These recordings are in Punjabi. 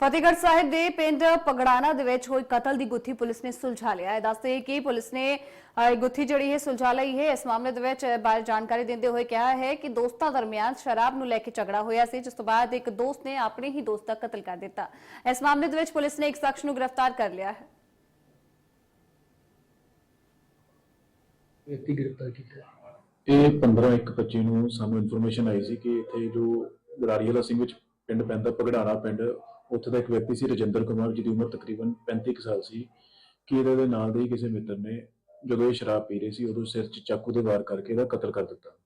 ਫਤਿਹਗੜ੍ਹ ਸਾਹਿਬ ਦੇ ਪਿੰਡ ਪਗੜਾਣਾ ਦੇ ਵਿੱਚ ਹੋਈ ਕਤਲ ਦੀ ਗੁੱਥੀ ਪੁਲਿਸ ਨੇ ਸੁਲਝਾ ਲਿਆ ਹੈ। ਦੱਸਦੇ ਕਿ ਪੁਲਿਸ ਨੇ ਗੁੱਥੀ ਜਿਹੜੀ ਹੈ ਸੁਲਝਾ ਲਈ ਹੈ ਇਸ ਮਾਮਲੇ ਦੇ ਵਿੱਚ ਬਾਰੇ ਜਾਣਕਾਰੀ ਦਿੰਦੇ ਹੋਏ ਕਿਹਾ ਹੈ ਕਿ ਦੋਸਤਾਂ ਦਰਮਿਆਨ ਸ਼ਰਾਬ ਨੂੰ ਲੈ ਕੇ ਝਗੜਾ ਹੋਇਆ ਸੀ ਜਿਸ ਤੋਂ ਬਾਅਦ ਇੱਕ ਦੋਸਤ ਨੇ ਆਪਣੇ ਹੀ ਦੋਸਤ ਦਾ ਕਤਲ ਕਰ ਦਿੱਤਾ। ਇਸ ਮਾਮਲੇ ਦੇ ਵਿੱਚ ਪੁਲਿਸ ਨੇ ਇੱਕ ਸ਼ਖਸ ਨੂੰ ਗ੍ਰਿਫਤਾਰ ਕਰ ਲਿਆ ਹੈ। ਵਿਅਕਤੀ ਗ੍ਰਿਫਤਾਰ ਕੀਤਾ ਇਹ 15/1/25 ਨੂੰ ਸਾਨੂੰ ਇਨਫੋਰਮੇਸ਼ਨ ਆਈ ਸੀ ਕਿ ਇੱਥੇ ਜੋ ਗਰਾਰੀ ਵਾਲਾ ਸਿੰਘ ਵਿੱਚ ਪਿੰਡ ਪੈਂਦਾ ਪਗੜਾਣਾ ਪਿੰਡ ਉੱਥੇ ਦਾ ਇੱਕ ਵਿਅਕਤੀ ਸੀ ਰਜਿੰਦਰ ਕੁਮਾਰ, ਜਿਹਦੀ ਉਮਰ ਤਕਰੀਬਨ 35 ਕੁ ਸਾਲ ਸੀ, ਕਿ ਇਹਦੇ ਦੇ ਨਾਲ ਦੇ ਹੀ ਕਿਸੇ ਮਿੱਤਰ ਨੇ ਜਦੋਂ ਇਹ ਸ਼ਰਾਬ ਪੀ ਰਹੇ ਸੀ, ਉਦੋਂ ਸਿਰ 'ਚ ਚਾਕੂ ਦੇ ਵਾਰ ਕਰਕੇ ਇਹਦਾ ਕਤਲ ਕਰ ਦਿੱਤਾ।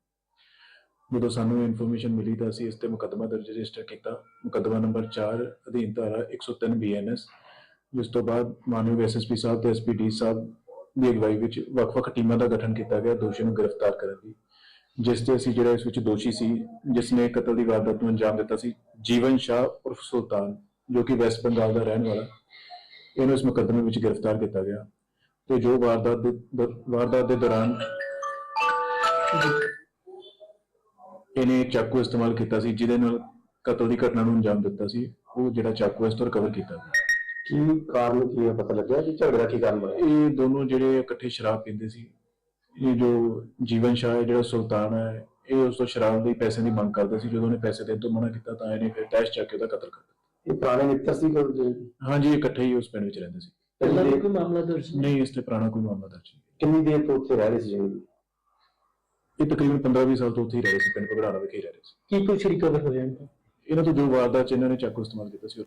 ਜਦੋਂ ਸਾਨੂੰ ਇਨਫੋਰਮੇਸ਼ਨ ਮਿਲੀ ਤਾਂ ਅਸੀਂ ਇਸ ਤੇ ਮੁਕੱਦਮਾ ਦਰਜ ਰਜਿਸਟਰ ਕੀਤਾ। ਮੁਕੱਦਮਾ ਨੰਬਰ 4 ਅਧੀਨ ਧਾਰਾ 103 ਬੀਐਨਐਸ ਜਿਸ ਤੋਂ ਬਾਅਦ ਮਾਨਯੋਗ ਐਸਐਸਪੀ ਸਾਹਿਬ ਤੇ ਐਸਪੀਡੀ ਸਾਹਿਬ ਦੀ ਅਗਵਾਈ ਵਿੱਚ ਵੱਖ-ਵੱਖ ਟੀਮਾਂ ਦਾ ਗਠਨ ਕੀਤਾ ਗਿਆ ਦੋਸ਼ੀ ਨੂੰ ਗ੍ਰਿਫਤਾਰ ਕਰਨ ਲਈ ਜਿਸ ਤੇ ਅਸੀਂ ਜਿਹੜਾ ਇਸ ਵਿੱਚ ਦੋਸ਼ੀ ਸੀ, ਜਿਸ ਨੇ ਕਤਲ ਦੀ ਵਾਰਦਾਤ ਨੂੰ ਅੰਜਾਮ ਦਿੱਤਾ ਸੀ, ਜੀਵਨ ਸ਼ਾਹ ਉਰਫ ਸੁਲਤਾਨ। ਜੋ ਕਿ ਵੈਸਟ ਬੰਗਾਲ ਦਾ ਰਹਿਣ ਵਾਲਾ ਇਹਨੂੰ ਇਸ ਮੁਕੱਦਮੇ ਵਿੱਚ ਗ੍ਰਿਫਤਾਰ ਕੀਤਾ ਗਿਆ ਤੇ ਜੋ ਵਾਰਦਾਤ ਦੇ ਦ- ਵਾਰਦਾਤ ਦੇ ਦੌਰਾਨ ਇਹਨੇ ਚਾਕੂ ਇਸਤੇਮਾਲ ਕੀਤਾ ਸੀ ਜਿਹਦੇ ਨਾਲ ਕਤਲ ਦੀ ਘਟਨਾ ਨੂੰ ਅੰਜਾਮ ਦਿੱਤਾ ਸੀ ਉਹ ਜਿਹੜਾ ਚਾਕੂ ਇਸ ਤੋਂ ਰਿਕਵਰ ਕੀਤਾ ਗਿਆ। ਕੀ ਕਾਰਨ ਕੀ ਹੈ ਪਤਾ ਲੱਗਿਆ ਕਿ ਝਗੜਾ ਕੀ ਕਾਰਨ ਬਣਿਆ? ਇਹ ਦੋਨੋਂ ਜਿਹੜੇ ਇਕੱਠੇ ਸ਼ਰਾਬ ਪੀਂਦੇ ਸੀ ਇਹ ਜੋ ਜੀਵਨ ਸ਼ਾਹ ਹੈ ਜਿਹੜਾ ਸੁਲਤਾਨ ਹੈ ਇਹ ਉਸ ਤੋਂ ਸ਼ਰਾਬ ਲਈ ਪੈਸੇ ਦੀ ਮੰਗ ਕਰਦਾ ਸੀ ਜਦੋਂ ਉਹਨੇ ਪੈਸੇ ਦੇਣ ਤੋਂ ਮਨਾ ਕੀਤਾ ਤਾਂ ਇਹਨੇ ਫਿਰ ਟੈਸਟ ਚੱਕ ਕੇ ਉਹਦਾ ਕਤਲ ਕਰ ਦਿੱਤਾ। ਇਹ ਪੁਰਾਣੇ ਮਿੱਤਰ ਸੀ ਕੋਈ ਜੇ- ਹਾਂਜੀ ਇਹ ਇਕੱਠੇ ਹੀ ਉਸ ਪਿੰਡ ਵਿੱਚ ਰਹਿੰਦੇ ਸੀ। ਪਹਿਲਾਂ ਵੀ ਕੋਈ ਮਾਮਲਾ ਦਰਜ ਨਹੀਂ? ਇਸ ਤੇ ਪੁਰਾਣਾ ਕੋਈ ਮਾਮਲਾ ਦਰਜ ਨਹੀਂ। ਕਿੰਨੀ ਦੇਰ ਤੋਂ ਉੱਥੇ ਰਹਿ ਰਹੇ ਸੀ ਜੀ ਇਹ ਤਕਰੀਬਨ 15-20 ਸਾਲ ਤੋਂ ਉੱਥੇ ਹੀ ਰਹਿ ਰਹੇ ਸੀ ਪਿੰਡ ਪਗੜਾਣਾ ਵਿਖੇ ਹੀ ਰਹਿ ਰਹੇ ਸੀ। ਕੀ ਕੁਝ ਰਿਕਵਰ ਹੋਇਆ ਇਹਨਾਂ ਤੋਂ? ਇਹਨਾਂ ਤੋਂ ਜੋ ਵਾਰਦਾਤ ਚ ਇਹਨਾਂ ਨੇ ਚਾਕੂ ਇਸਤੇਮਾਲ ਕੀਤਾ ਸੀ ਉਹ